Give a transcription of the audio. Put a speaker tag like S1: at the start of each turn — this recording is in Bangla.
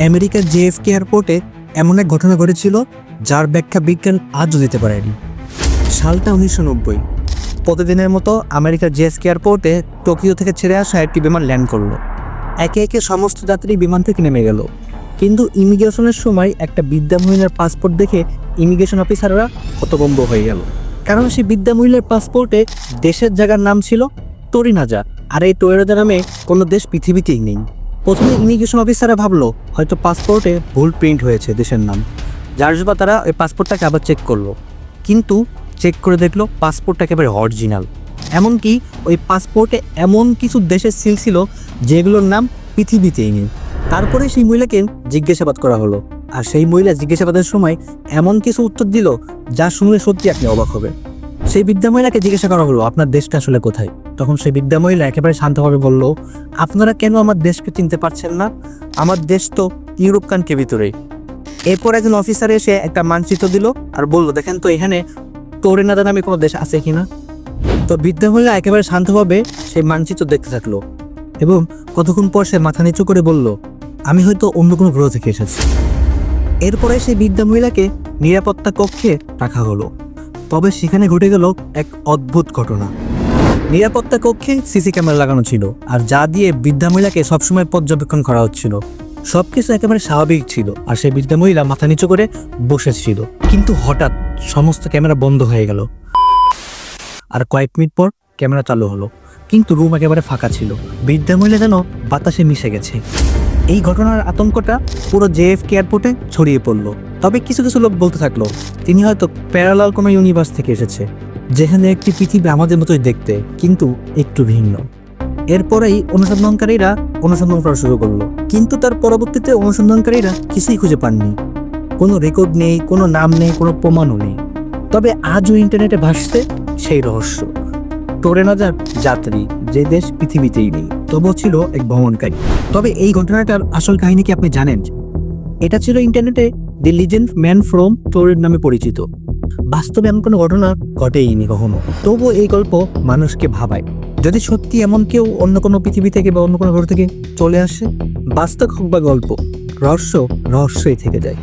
S1: আমেরিকার জেএফকে এয়ারপোর্টে এমন এক ঘটনা ঘটেছিল যার ব্যাখ্যা বিজ্ঞান আজও দিতে পারেনি। সালটা উনিশশো নব্বই। প্রতিদিনের মতো আমেরিকার জেএসকে এয়ারপোর্টে টোকিও থেকে ছেড়ে আসা একটি বিমান ল্যান্ড করল। একে একে সমস্ত যাত্রী বিমান থেকে নেমে গেল। কিন্তু ইমিগ্রেশনের সময় একটা বিদ্যা মহিলার পাসপোর্ট দেখে ইমিগ্রেশন অফিসাররা হতভম্ব হয়ে গেল। কারণ সেই বিদ্যা মহিলার পাসপোর্টে দেশের জায়গার নাম ছিল টরিনাজা আর এই টরিনাজা নামে কোনো দেশ পৃথিবীতেই নেই। প্রথমে ইমিগ্রেশন অফিসাররা ভাবলো, হয়তো পাসপোর্টে ভুল প্রিন্ট হয়েছে দেশের নাম। যার জন্য তারা ওই পাসপোর্টটাকে আবার চেক করল। কিন্তু চেক করে দেখল পাসপোর্টটা একেবারে অরিজিনাল এমনকি ওই পাসপোর্টে এমন কিছু দেশের সিল ছিল, যেগুলোর নাম পৃথিবীতেই নেই। তারপরে সেই মহিলাকে জিজ্ঞাসাবাদ করা হলো। আর সেই মহিলা জিজ্ঞাসাবাদের সময় এমন কিছু উত্তর দিল, যা শুনলে সত্যি আপনি অবাক হবে সেই বিদ্যা মহিলাকে জিজ্ঞাসা করা হলো, আপনার দেশটা আসলে কোথায়? তখন সেই বিদ্যা মহিলা একেবারে শান্তভাবে বলল, আপনারা কেন আমার দেশকে চিনতে পারছেন না? আমার দেশ তো ইউরোপ কান্ট্রি ভিতরে এরপর একজন অফিসার এসে একটা মানচিত্র দিল আর বলল, দেখেন তো এখানে টোরেনাদা নামে কোনো দেশ আছে কিনা? তো বিদ্যা মহিলা একেবারে শান্তভাবে সেই মানচিত্র দেখতে থাকল এবং কতক্ষণ পর সে মাথা নিচু করে বলল, আমি হয়তো অন্য কোনো গ্রহ থেকে এসেছি। এরপরে সেই বিদ্যা মহিলাকে নিরাপত্তা কক্ষে রাখা হলো। তবে সেখানে ঘটে গেল এক অদ্ভুত ঘটনা। নিরাপত্তা কক্ষে সিসি ক্যামেরা লাগানো ছিল, আর যা দিয়ে বৃদ্ধা মহিলাকে সবসময় পর্যবেক্ষণ করা হচ্ছিল। সবকিছু একেবারে স্বাভাবিক ছিল, আর সেই বৃদ্ধা মহিলা মাথা নিচু করে বসেছিল। কিন্তু হঠাৎ সমস্ত ক্যামেরা বন্ধ হয়ে গেল। আর কয়েক মিনিট পর ক্যামেরা চালু হলো, কিন্তু রুম একেবারে ফাঁকা ছিল। বৃদ্ধা মহিলা যেন বাতাসে মিশে গেছে। এই ঘটনার আতঙ্কটা পুরো জেএফকে এয়ারপোর্টে ছড়িয়ে পড়ল। তবে কিছু কিছু লোক বলতে থাকল, তিনি হয়তো প্যারালাল কোনো ইউনিভার্স থেকে এসেছে। যেখানে একটি পৃথিবী আমাদের মতোই দেখতে, কিন্তু একটু ভিন্ন। এরপরেই অনুসন্ধানকারীরা অনুসন্ধান করা শুরু করল। কিন্তু তার পরবর্তীতে অনুসন্ধানকারীরা কিছুই খুঁজে পাননি। কোনো রেকর্ড নেই, কোনো নাম নেই, কোনো প্রমাণও নেই। তবে আজও ইন্টারনেটে ভাসছে সেই রহস্য। টোরেনাজার যাত্রী যে দেশ পৃথিবীতেই নেই, তবুও ছিল এক ভ্রমণকারী। তবে এই ঘটনাটার আসল কাহিনী কি আপনি জানেন? এটা ছিল ইন্টারনেটে দি লিজেন্ড ম্যান ফ্রম টোরের নামে পরিচিত। বাস্তবে এমন কোনো ঘটনা ঘটেইনি কখনো। তবুও এই গল্প মানুষকে ভাবায়। যদি সত্যি এমন কেউ অন্য কোনো পৃথিবী থেকে বা অন্য কোনো গ্রহ থেকে চলে আসে, বাস্তব হোক বা গল্প, রহস্য রহস্যই থেকে যায়।